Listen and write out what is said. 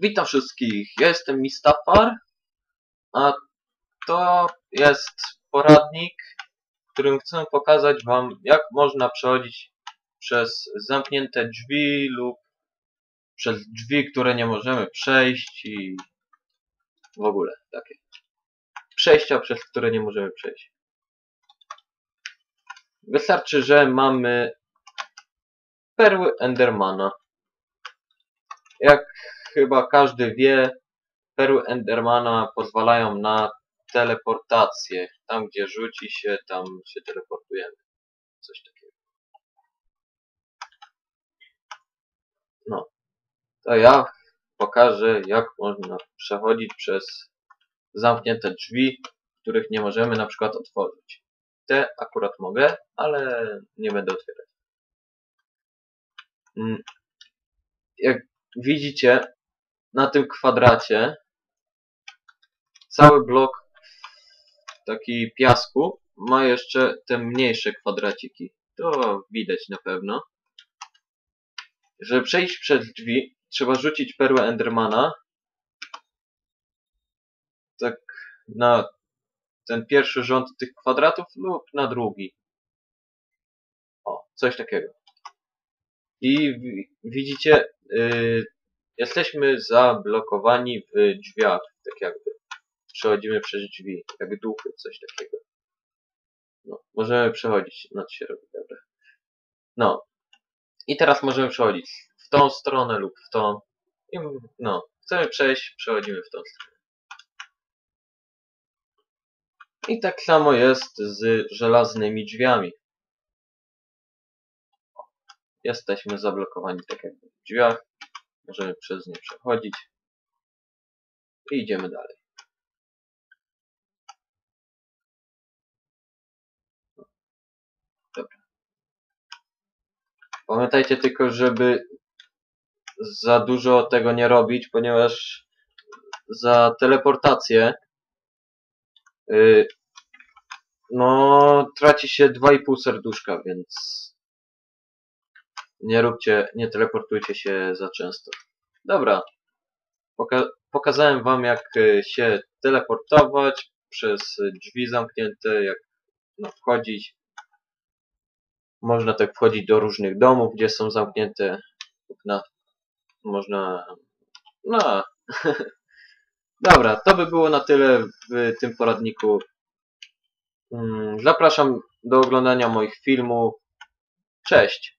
Witam wszystkich, ja jestem Mistafar, a to jest poradnik, którym chcę pokazać Wam, jak można przechodzić przez zamknięte drzwi lub przez drzwi, które nie możemy przejść i w ogóle takie. Przejścia, przez które nie możemy przejść. Wystarczy, że mamy perły Endermana. Jak chyba każdy wie, perły Endermana pozwalają na teleportację. Tam, gdzie rzuci się, tam się teleportujemy. Coś takiego. No. To ja pokażę, jak można przechodzić przez zamknięte drzwi, których nie możemy na przykład otworzyć. Te akurat mogę, ale nie będę otwierać. Mm. Jak widzicie, na tym kwadracie cały blok taki piasku ma jeszcze te mniejsze kwadraciki. To widać na pewno. Żeby przejść przez drzwi, trzeba rzucić perłę Endermana. Tak na ten pierwszy rząd tych kwadratów lub na drugi. O, coś takiego. I widzicie, yy, jesteśmy zablokowani w drzwiach, tak jakby. Przechodzimy przez drzwi, jak duchy, coś takiego. No, możemy przechodzić, noc się robi, dobra. No. I teraz możemy przechodzić w tą stronę lub w tą. I, no, chcemy przejść, przechodzimy w tą stronę. I tak samo jest z żelaznymi drzwiami. Jesteśmy zablokowani tak jakby w drzwiach. Możemy przez nie przechodzić. I idziemy dalej. Dobra. Pamiętajcie tylko, żeby za dużo tego nie robić, ponieważ za teleportację yy, no traci się 2,5 serduszka, więc nie róbcie, nie teleportujcie się za często. Dobra. Poka pokazałem wam jak e, się teleportować przez drzwi zamknięte, jak no, wchodzić. Można tak wchodzić do różnych domów, gdzie są zamknięte okna. Można... No... Dobra, to by było na tyle w tym poradniku. Mm, zapraszam do oglądania moich filmów. Cześć!